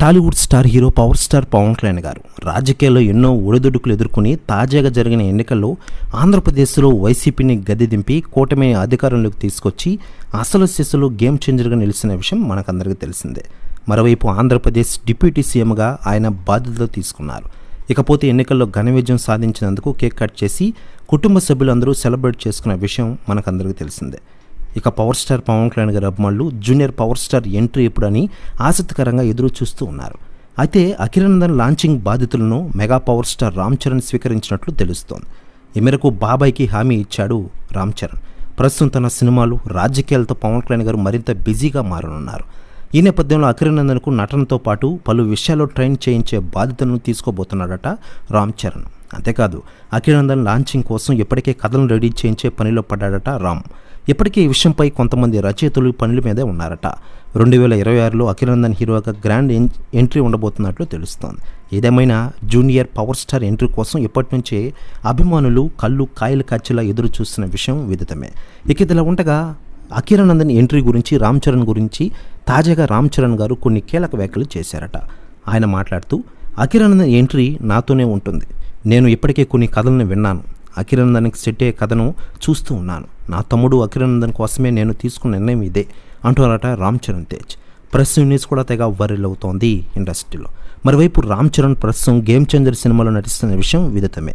Tollywood star hero power star Pawan Kalyan గారు రాజకీయాల్లో ఎన్నో ఒడిదుడుకులు ఎదుర్కొని తాజాగా జరిగిన ఎన్నికల్లో ఆంధ్రప్రదేశ్లో వైసీపీని గద్దె దింపి కూటమి అధికారంలోకి తీసుకొచ్చి అసలు శిశులు గేమ్ చేంజర్గా నిలిచిన విషయం మనకందరికీ తెలిసిందే. మరోవైపు ఆంధ్రప్రదేశ్ డిప్యూటీ సీఎంగా ఆయన బాధ్యతలు తీసుకున్నారు. ఇకపోతే ఎన్నికల్లో ఘన విజయం సాధించినందుకు కేక్ కట్ చేసి కుటుంబ సభ్యులందరూ సెలబ్రేట్ చేసుకున్న విషయం మనకందరికీ తెలిసిందే. ఇక పవర్ స్టార్ పవన్ కళ్యాణ్ గారి అభిమానులు జూనియర్ పవర్ స్టార్ ఎంట్రీ ఎప్పుడని ఆసక్తికరంగా ఎదురు చూస్తూ ఉన్నారు. అయితే అఖిరానందన్ లాంచింగ్ బాధితులను mega power star Ram Charan స్వీకరించినట్లు తెలుస్తోంది. ఈ మేరకు బాబాయ్కి హామీ ఇచ్చాడు రామ్ చరణ్. ప్రస్తుతం తన సినిమాలు రాజకీయాలతో పవన్ కళ్యాణ్ గారు మరింత బిజీగా మారనున్నారు. ఈ నేపథ్యంలో అఖిలనందన్కు నటనతో పాటు పలు విషయాల్లో ట్రైన్ చేయించే బాధ్యతలను తీసుకోబోతున్నాడట రామ్ చరణ్. అంతేకాదు అఖిలనందన్ లాంచింగ్ కోసం ఇప్పటికే కథలను రెడీ చేయించే పనిలో పడ్డాడట రామ్. ఇప్పటికీ ఈ విషయంపై కొంతమంది రచయితలు పనుల మీదే ఉన్నారట. రెండు వేల ఇరవై ఆరులో అఖిలందన్ హీరోగా గ్రాండ్ ఎంట్రీ ఉండబోతున్నట్లు తెలుస్తోంది. ఏదేమైనా జూనియర్ పవర్ స్టార్ ఎంట్రీ కోసం ఇప్పటి నుంచే అభిమానులు కళ్ళు కాయలు కచ్చేలా ఎదురు చూస్తున్న విషయం విదితమే. ఇక ఇదిలా ఉండగా అఖిరానందన్ ఎంట్రీ గురించి రామ్ చరణ్ గురించి తాజాగా రామ్ చరణ్ గారు కొన్ని కీలక వ్యాఖ్యలు చేశారట. ఆయన మాట్లాడుతూ అఖిరానందన్ ఎంట్రీ నాతోనే ఉంటుంది. నేను ఇప్పటికే కొన్ని కథలను విన్నాను. అఖిరానందన్కి సెట్ అయ్యే కథను చూస్తూ ఉన్నాను. నా తమ్ముడు అఖిరానందన్ కోసమే నేను తీసుకున్న నిర్ణయం ఇదే అంటున్నారట రామ్ చరణ్ తేజ్. ప్రెస్ న్యూస్ కూడా తెగ వైరల్ అవుతోంది ఇండస్ట్రీలో. మరోవైపు రామ్ చరణ్ ప్రస్తుతం గేమ్ చేంజర్ సినిమాలో నటిస్తున్న విషయం విదితమే.